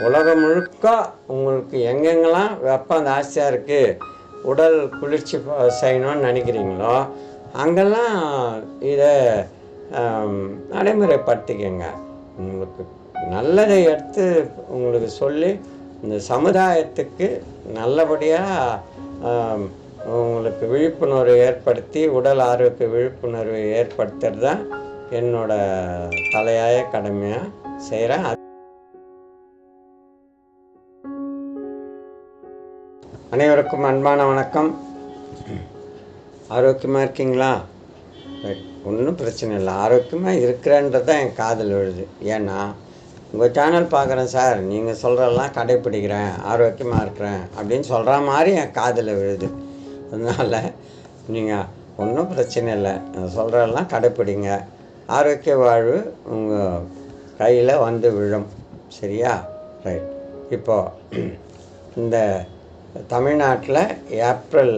உலகம் முழுக்க உங்களுக்கு எங்கெங்கெல்லாம் வெப்பம் ஜாஸ்தியாக இருக்குது உடல் குளிர்ச்சி செய்யணும்னு நினைக்கிறீங்களோ அங்கெல்லாம் இதை நடைமுறைப்படுத்திக்கங்க. உங்களுக்கு நல்லதை எடுத்து உங்களுக்கு சொல்லி இந்த சமுதாயத்துக்கு நல்லபடியாக உங்களுக்கு விழிப்புணர்வு ஏற்படுத்தி உடல் ஆரோக்கிய விழிப்புணர்வு ஏற்படுத்துறது தான் என்னோட தலையாய கடமையாக செய்கிறேன் அனைவருக்கும் அன்பான வணக்கம். ஆரோக்கியமாக இருக்கீங்களா? ஒன்றும் பிரச்சனை இல்லை. ஆரோக்கியமாக இருக்கிறேன்றது தான் என் காதில் விழுது. ஏன்னா உங்கள் சேனல் பார்க்குறேன் சார். நீங்கள் சொல்கிறதெல்லாம் கடைப்பிடிக்கிறேன். ஆரோக்கியமாக இருக்கிறேன் அப்படின்னு சொல்கிற மாதிரி என் காதில் விழுது. அதனால் நீங்கள் ஒன்றும் பிரச்சனை இல்லை. சொல்கிறெல்லாம் சொல்கிறதெல்லாம் கடைப்பிடிங்க. ஆரோக்கிய வாழ்வு உங்கள் கையில் வந்து விழும். சரியா? ரைட். இப்போது இந்த தமிழ்நாட்டில் ஏப்ரல்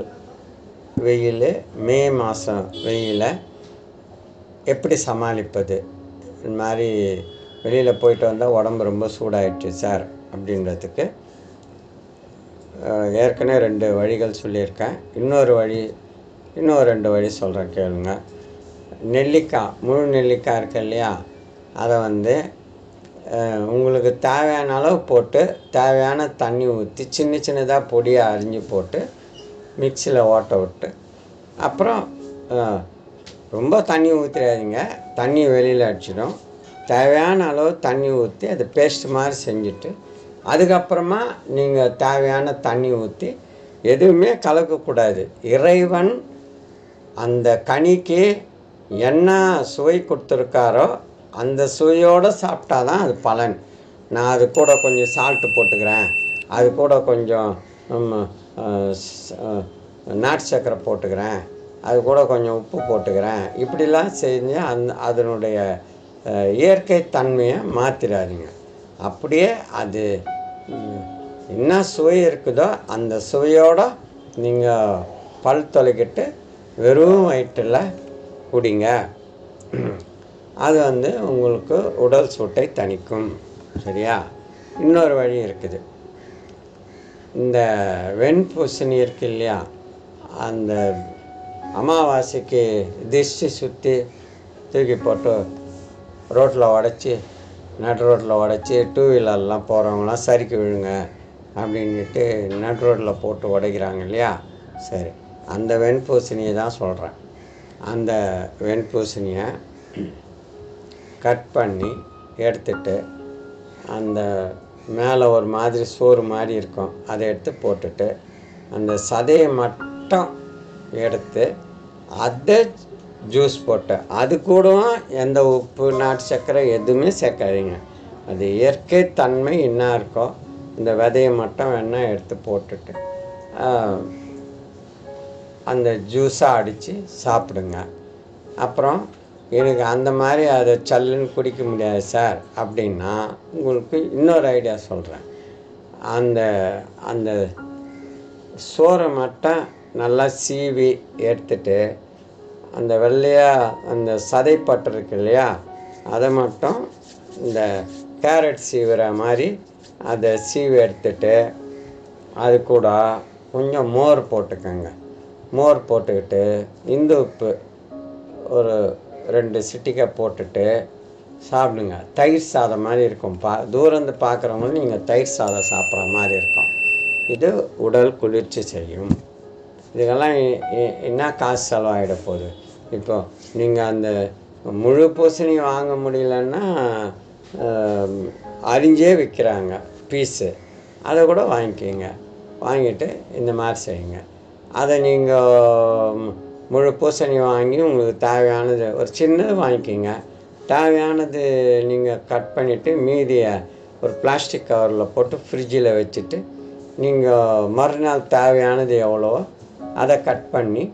வெயில் மே மாதம் வெயிலை எப்படி சமாளிப்பது? இந்த மாதிரி வெளியில் போயிட்டு வந்தால் உடம்பு ரொம்ப சூடாயிடுச்சு சார் அப்படின்றதுக்கு ஏற்கனவே ரெண்டு வழிகள் சொல்லியிருக்கேன். இன்னொரு வழி இன்னொரு ரெண்டு வழி சொல்கிறேன் கேளுங்க. நெல்லிக்காய் முழு நெல்லிக்காய் இருக்கு இல்லையா? அதை வந்து உங்களுக்கு தேவையான அளவு போட்டு தேவையான தண்ணி ஊற்றி சின்ன சின்னதாக பொடியாக அரிஞ்சு போட்டு மிக்சியில் ஓட்ட விட்டு அப்புறம் ரொம்ப தண்ணி ஊற்றிடாதீங்க தண்ணி வெளியில் அடிச்சிடும். தேவையான அளவு தண்ணி ஊற்றி அது பேஸ்ட் மாதிரி செஞ்சுட்டு அதுக்கப்புறமா நீங்கள் தேவையான தண்ணி ஊற்றி எதுவுமே கலக்கக்கூடாது. இறைவன் அந்த கனிக்கு என்ன சுவை கொடுத்துருக்காரோ அந்த சுவையோடு சாப்பிட்டா தான் அது பலன். நான் அது கூட கொஞ்சம் சால்ட்டு போட்டுக்கிறேன். அது கூட கொஞ்சம் நாட்டு சக்கரை போட்டுக்கிறேன். அது கூட கொஞ்சம் உப்பு போட்டுக்கிறேன். இப்படிலாம் செஞ்சு அந்த அதனுடைய இயற்கை தன்மையை மாற்றிடாதீங்க அப்படியே அது என்ன சுவை இருக்குதோ அந்த சுவையோடு நீங்கள் பல் தொலைக்கிட்டு வெறும் வயிற்றில் குடிங்க. அது வந்து உங்களுக்கு உடல் சூட்டை தணிக்கும். சரியா? இன்னொரு வழி இருக்குது. இந்த வெண்பூசணி இருக்கு இல்லையா? அந்த அமாவாசைக்கு திஷ்டி சுற்றி தூக்கி போட்டு ரோட்டில் உடச்சி நடு ரோட்டில் உடச்சி டூ வீலர்லாம் போகிறவங்களாம் சறுக்கி விழுங்க அப்படின்ட்டு நடு ரோட்டில் போட்டு உடைக்கிறாங்க இல்லையா? சரி. அந்த வெண்பூசணியை தான் சொல்கிறேன் அந்த வெண்பூசணியை கட் பண்ணி எடுத்துட்டு அந்த மேலே ஒரு மாதிரி சோறு மாதிரி இருக்கும். அதை எடுத்து போட்டுட்டு அந்த சதையை மட்டும் எடுத்து அதை ஜூஸ் போட்டு அது கூடவும் எந்த உப்பு நாட்டு சர்க்கரை எதுவுமே சேர்க்காதீங்க. அது இயற்கை தன்மை என்ன இருக்கோ இந்த விதையை மட்டும் வேணால் எடுத்து போட்டுட்டு அந்த ஜூஸாக அடித்து சாப்பிடுங்க. அப்புறம் எனக்கு அந்த மாதிரி அதை சல்லுன்னு குடிக்க முடியாது சார் அப்படின்னா உங்களுக்கு இன்னொரு ஐடியா சொல்கிறேன் அந்த அந்த சோறை மட்டும் நல்லா சீவி எடுத்துட்டு அந்த வெள்ளையாக அந்த சதைப்பட்டு இருக்கு இல்லையா அதை மட்டும் இந்த கேரட் சீவுற மாதிரி அதை சீவி எடுத்துட்டு அது கூட கொஞ்சம் மோர் போட்டுக்கோங்க. மோர் போட்டுக்கிட்டு இந்து உப்பு ஒரு ரெண்டு சிட்டிக்கை போட்டுட்டு சாப்பிடுங்க. தயிர் சாதம் மாதிரி இருக்கும். பா தூரந்து பார்க்குறவங்க நீங்கள் தயிர் சாதம் சாப்பிட்ற மாதிரி இருக்கும். இது உடல் குளிர்ச்சி செய்யும். இதுக்கெல்லாம் என்ன காசு செலவாகிட போகுது? இப்போ நீங்கள் அந்த முழு பூசணி வாங்க முடியலன்னா அரிஞ்சே விற்கிறாங்க பீஸு. அதை கூட வாங்கிக்கிங்க. வாங்கிட்டு இந்த மாதிரி செய்யுங்க. அதை நீங்கள் முழு பூசணி வாங்கி உங்களுக்கு தேவையானது ஒரு சின்னது வாங்கிக்கிங்க. தேவையானது நீங்கள் கட் பண்ணிவிட்டு மீதியை ஒரு பிளாஸ்டிக் கவரில் போட்டு ஃப்ரிட்ஜில் வச்சுட்டு நீங்கள் மறுநாள் தேவையானது எவ்வளவோ அதை கட் பண்ணி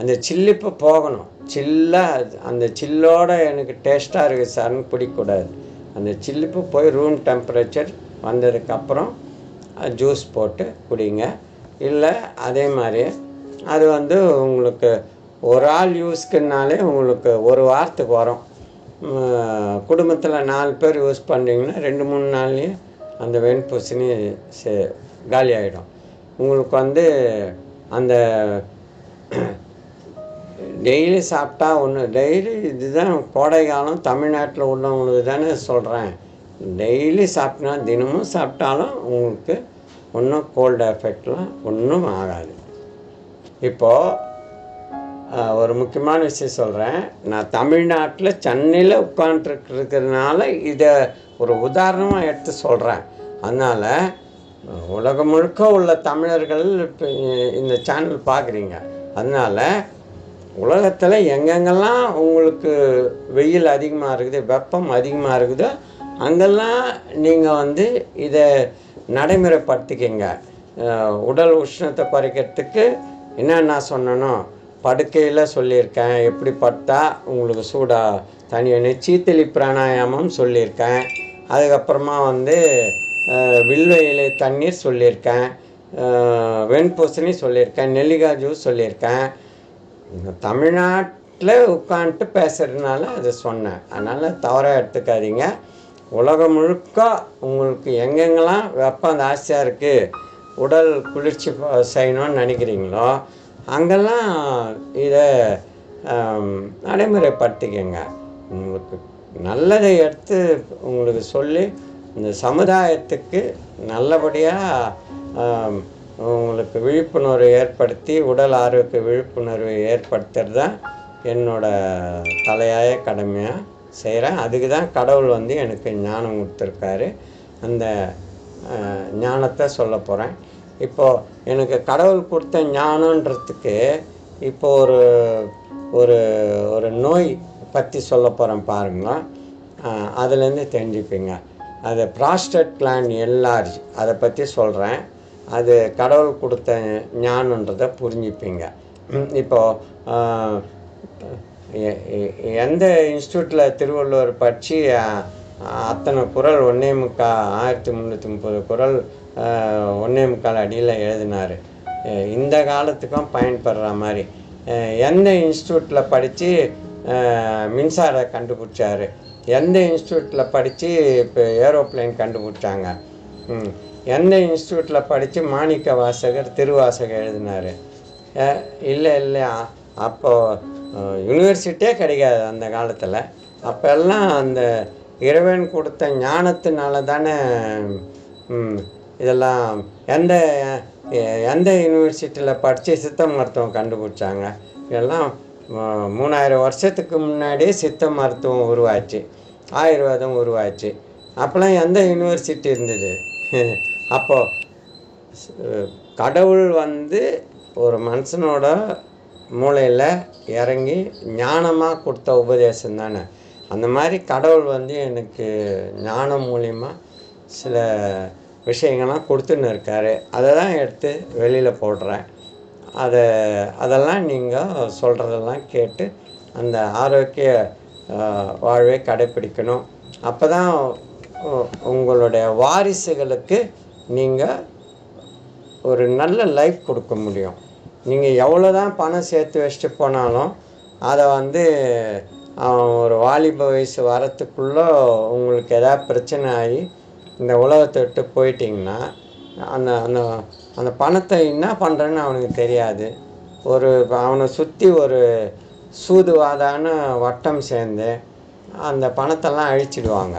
அந்த சில்லிப்பு போகணும். சில்லாக அந்த சில்லோட எனக்கு டேஸ்ட்டாக இருக்குது சார்னு பிடிக்கக்கூடாது அந்த சில்லிப்பு போய் ரூம் டெம்பரேச்சர் வந்ததுக்கப்புறம் ஜூஸ் போட்டு குடிங்க. இல்லை அதே மாதிரி அது வந்து உங்களுக்கு ஒரு ஆள் யூஸ்க்குனாலே உங்களுக்கு ஒரு வாரத்துக்கு வரும். குடும்பத்தில் நாலு பேர் யூஸ் பண்ணுறீங்கன்னா ரெண்டு மூணு நாள்லேயே அந்த வெண்பூசணி சே காலி ஆகிடும் உங்களுக்கு வந்து அந்த டெய்லி சாப்பிட்டா ஒன்று டெய்லி இதுதான் கோடை காலம் தமிழ்நாட்டில் உள்ளவங்களுக்கு தானே சொல்கிறேன் டெய்லி சாப்பிட்டா தினமும் சாப்பிட்டாலும் உங்களுக்கு ஒன்றும் கோல்டு எஃபெக்ட்லாம் ஒன்றும் ஆகாது. இப்போது ஒரு முக்கியமான விஷயம் சொல்கிறேன் நான் தமிழ்நாட்டில் சென்னையில் உட்காந்துருக்கிறதுனால இதை ஒரு உதாரணமாக எடுத்து சொல்கிறேன் அதனால் உலகம் முழுக்க உள்ள தமிழர்கள் இப்போ இந்த சேனல் பார்க்குறீங்க அதனால் உலகத்தில் எங்கெங்கெல்லாம் உங்களுக்கு வெயில் அதிகமாக இருக்குது வெப்பம் அதிகமாக இருக்குதோ அங்கெல்லாம் நீங்கள் வந்து இதை நடைமுறைப்படுத்திக்கங்க. உடல் உஷ்ணத்தை குறைக்கிறதுக்கு என்னென்ன சொன்னனோ படுக்கையில் சொல்லியிருக்கேன். எப்படி பட்டா உங்களுக்கு சூடாக தனியான சீத்தலி பிராணாயாமம் சொல்லியிருக்கேன். அதுக்கப்புறமா வந்து அஹ், வில்வ இலை தண்ணீர் சொல்லியிருக்கேன். வெண்பூசணி சொல்லியிருக்கேன். நெல்லிக்காய் ஜூஸ் சொல்லியிருக்கேன். தமிழ்நாட்டில் உட்காந்துட்டு பேசுகிறதுனால அதை சொன்னேன். அதனால் தவறாக எடுத்துக்காதீங்க. உலகம் முழுக்க உங்களுக்கு எங்கெங்கெல்லாம் வெப்பம் ஜாஸ்தியாக இருக்குது உடல் குளிர்ச்சி செய்யணும்னு நினைக்கிறீங்களோ அங்கெல்லாம் இதை நடைமுறைப்படுத்திக்கங்க. உங்களுக்கு நல்லதை எடுத்து உங்களுக்கு சொல்லி இந்த சமுதாயத்துக்கு நல்லபடியாக உங்களுக்கு விழிப்புணர்வு ஏற்படுத்தி உடல் ஆரோக்கிய விழிப்புணர்வு ஏற்படுத்துறது தான் என்னோட தலையாய கடமையாக செய்கிறேன் அதுக்கு தான் கடவுள் வந்து எனக்கு ஞானம் கொடுத்துருக்காரு. அந்த ஞானத்தை சொல்ல போகிறேன் இப்போது எனக்கு கடவுள் கொடுத்த ஞானன்றதுக்கு இப்போ ஒரு ஒரு ஒரு நோய் பற்றி சொல்ல போகிறேன் பாருங்க அதுலேருந்து தெரிஞ்சுப்பீங்க அது ப்ராஸ்டட் கிளான் எல்லார்ஜ் அதை பற்றி சொல்கிறேன் அது கடவுள் கொடுத்த ஞானன்றதை புரிஞ்சுப்பீங்க. இப்போது எந்த இன்ஸ்டியூட்டில் திருவள்ளுவர் பற்றி அத்தனை குரல் ஒன்றே முக்கால் ஆயிரத்தி முந்நூற்றி முப்பது குரல் ஆஹ், முக்கால் அடியில் எழுதினார். இந்த காலத்துக்கும் பயன்படுற மாதிரி. எந்த இன்ஸ்டியூட்டில் படித்து மின்சார கண்டுபிடிச்சாரு? எந்த இன்ஸ்டியூட்டில் படித்து இப்போ ஏரோப்ளேன் கண்டுபிடிச்சாங்க? எந்த இன்ஸ்டியூட்டில் படித்து மாணிக்க வாசகர் திருவாசகர் எழுதினார்? இல்லை இல்லை அப்போது யூனிவர்சிட்டியே கிடைக்காது அந்த காலத்தில். அப்போல்லாம் அந்த இறைவன் கொடுத்த ஞானத்தினால தானே இதெல்லாம் எந்த எந்த யூனிவர்சிட்டியில் படித்து சித்த மருத்துவம் கண்டுபிடிச்சாங்க? இதெல்லாம் மூணாயிரம் வருஷத்துக்கு முன்னாடியே சித்த மருத்துவம் உருவாச்சு. ஆயுர்வேதம் உருவாச்சு. அப்போல்லாம் எந்த யூனிவர்சிட்டி இருந்தது? அப்போது கடவுள் வந்து ஒரு மனுஷனோட மூளையில் இறங்கி ஞானமாக கொடுத்த உபதேசம் தானே? அந்த மாதிரி கடவுள் வந்து எனக்கு ஞானம் மூலிமா சில விஷயங்கள்லாம் கொடுத்துன்னு இருக்காரு. அதை தான் எடுத்து வெளியில் போடுறேன். அதை அதெல்லாம் நீங்கள் சொல்கிறதெல்லாம் கேட்டு அந்த ஆரோக்கிய வாழ்வை கடைப்பிடிக்கணும். அப்போ தான் உங்களுடைய வாரிசுகளுக்கு நீங்கள் ஒரு நல்ல லைஃப் கொடுக்க முடியும். நீங்கள் எவ்வளோ தான் பணம் சேர்த்து வச்சுட்டு போனாலும் அதை வந்து ஒரு வாலிப வயசு வரத்துக்குள்ளே உங்களுக்கு எதாவது பிரச்சனை ஆகி இந்த உலகத்தை விட்டு போயிட்டிங்கன்னா அந்த அந்த அந்த பணத்தை என்ன பண்ணுறேன்னு அவனுக்கு தெரியாது. ஒரு அவனை சுற்றி ஒரு சூதுவாதான வட்டம் சேர்ந்து அந்த பணத்தெல்லாம் அழிச்சிடுவாங்க.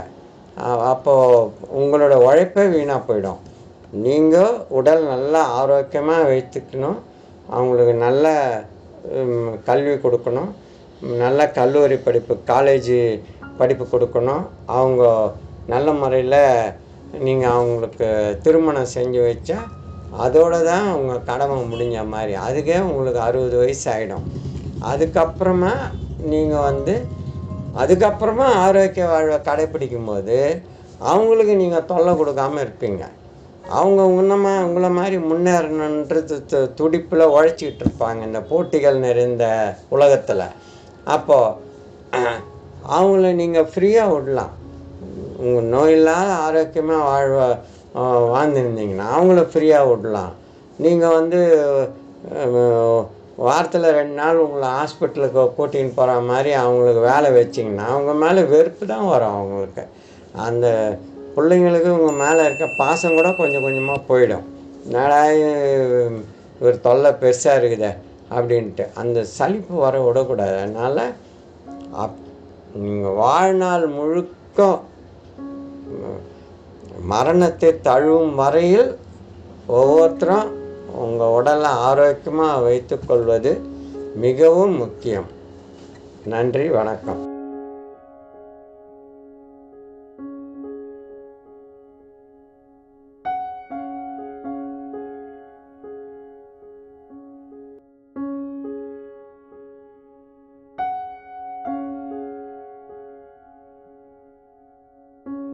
அப்போது உங்களோட உழைப்பே வீணாக போயிடும். நீங்கள் உடல் நல்லா ஆரோக்கியமாக வைத்துக்கணும். அவங்களுக்கு நல்ல கல்வி கொடுக்கணும். நல்ல கல்லூரி படிப்பு காலேஜு படிப்பு கொடுக்கணும். அவங்க நல்ல முறையில் நீங்கள் அவங்களுக்கு திருமணம் செஞ்சு வச்சா அதோடு தான் உங்கள் கடமை முடிஞ்ச மாதிரி. அதுக்கே உங்களுக்கு அறுபது வயசு ஆகிடும் அதுக்கப்புறமா நீங்கள் வந்து அதுக்கப்புறமா ஆரோக்கிய வாழ்வை கடைப்பிடிக்கும் போது அவங்களுக்கு நீங்கள் தொல்லை கொடுக்காம இருப்பீங்க. அவங்க உன்னமா உங்களை மாதிரி முன்னேறணுன்றது து- துடிப்பில் உழைச்சிக்கிட்டு இருப்பாங்க. இந்த போட்டிகள் நிறைந்த உலகத்தில். அப்போது அவங்கள நீங்கள் ஃப்ரீயாக விடலாம். உங்கள் நோயில்லாத ஆரோக்கியமாக வாழ்வ வாழ்ந்துருந்தீங்கன்னா அவங்கள ஃப்ரீயாக விடலாம். நீங்கள் வந்து வாரத்தில் ரெண்டு நாள் உங்களை ஹாஸ்பிட்டலுக்கு கூட்டின்னு போகிற மாதிரி அவங்களுக்கு வேலை வச்சிங்கன்னா அவங்க மேலே வெறுப்பு தான் வரும் அவங்களுக்கு. அந்த பிள்ளைங்களுக்கு உங்கள் மேலே இருக்க பாசம் கூட கொஞ்சம் கொஞ்சமாக போயிடும். என்னடா ஒரு தொல்லை பெருசாக இருக்குதே. அப்படின்ட்டு. அந்த சலிப்பு வர விடக்கூடாது. அதனால் அப் நீங்கள் வாழ்நாள் முழுக்க மரணத்தை தழுவும் வரையில் ஒவ்வொருத்தரும் உங்கள் உடலை ஆரோக்கியமாக வைத்துக்கொள்வது மிகவும் முக்கியம். நன்றி வணக்கம்.